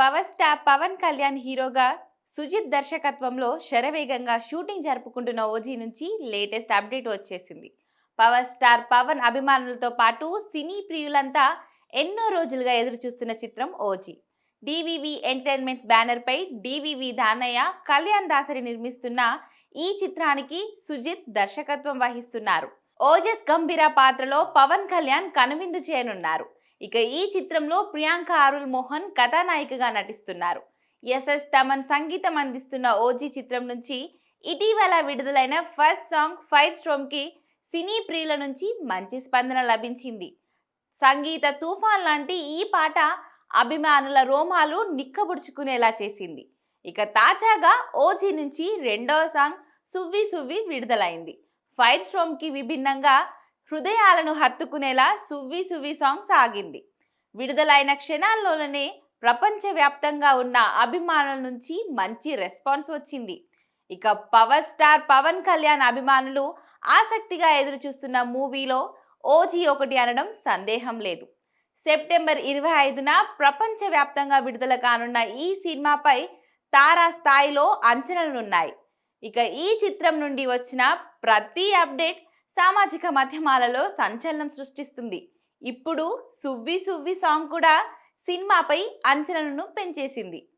Power star Pawan Kalyan హీరోగా సుజిత్ దర్శకత్వంలో శరవేగంగా షూటింగ్ జరుపుకుంటున్న ఓజీ నుంచి లేటెస్ట్ అప్డేట్ వచ్చేసింది. పవర్ స్టార్ పవన్ అభిమానులతో పాటు సినీ ప్రియులంతా ఎన్నో రోజులుగా ఎదురు చూస్తున్న చిత్రం ఓజీ. డివివి ఎంటర్టైన్మెంట్స్ బ్యానర్పై డివివి దానయ్య కళ్యాణ్ దాసరి నిర్మిస్తున్న ఈ చిత్రానికి సుజిత్ దర్శకత్వం వహిస్తున్నారు. ఓజస్ గంభీర పాత్రలో పవన్ కళ్యాణ్ కనువిందు చేయనున్నారు. ఇక ఈ చిత్రంలో ప్రియాంక అరుల్ మోహన్ కథానాయికగా నటిస్తున్నారు. ఎస్ఎస్ తమన్ సంగీతం అందిస్తున్న ఓజీ చిత్రం నుంచి ఇటీవల విడుదలైన ఫస్ట్ సాంగ్ ఫైర్ స్ట్రోమ్కి సినీ ప్రియుల నుంచి మంచి స్పందన లభించింది. సంగీత తుఫాన్ లాంటి ఈ పాట అభిమానుల రోమాలు నిక్కబుడుచుకునేలా చేసింది. ఇక తాజాగా ఓజీ నుంచి రెండవ సాంగ్ సువ్వి సువ్వి విడుదలైంది. ఫైర్ స్ట్రోమ్కి విభిన్నంగా హృదయాలను హత్తుకునేలా సువ్వి సువ్వి సాంగ్ సాగింది. విడుదలైన క్షణాల్లోనే ప్రపంచవ్యాప్తంగా ఉన్న అభిమానుల నుంచి మంచి రెస్పాన్స్ వచ్చింది. ఇక పవర్ స్టార్ పవన్ కళ్యాణ్ అభిమానులు ఆసక్తిగా ఎదురు చూస్తున్న మూవీలో ఓజీ ఒకటి అనడం సందేహం లేదు. సెప్టెంబర్ ఇరవై ఐదున ప్రపంచవ్యాప్తంగా విడుదల కానున్న ఈ సినిమాపై తారా స్థాయిలో అంచనాలున్నాయి. ఇక ఈ చిత్రం నుండి వచ్చిన ప్రతి అప్డేట్ సామాజిక మాధ్యమాలలో సంచలనం సృష్టిస్తుంది. ఇప్పుడు సువ్వి సువ్వి సాంగ్ కూడా సినిమాపై అంచనలను పెంచేసింది.